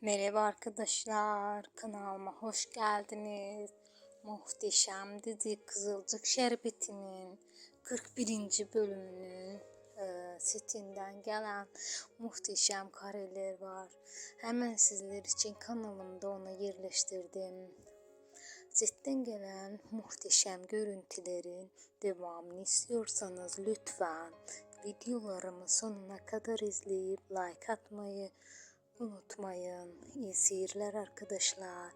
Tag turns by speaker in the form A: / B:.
A: Merhaba arkadaşlar, kanalıma hoş geldiniz. Muhteşem dizi Kızılcık Şerbeti'nin 41. bölümünün e, setinden gelen muhteşem kareler var. Hemen sizler için kanalımda onu yerleştirdim. Setten gelen muhteşem görüntülerin devamını istiyorsanız lütfen videolarımı sonuna kadar izleyip like atmayı unutmayın. İyi seyirler arkadaşlar.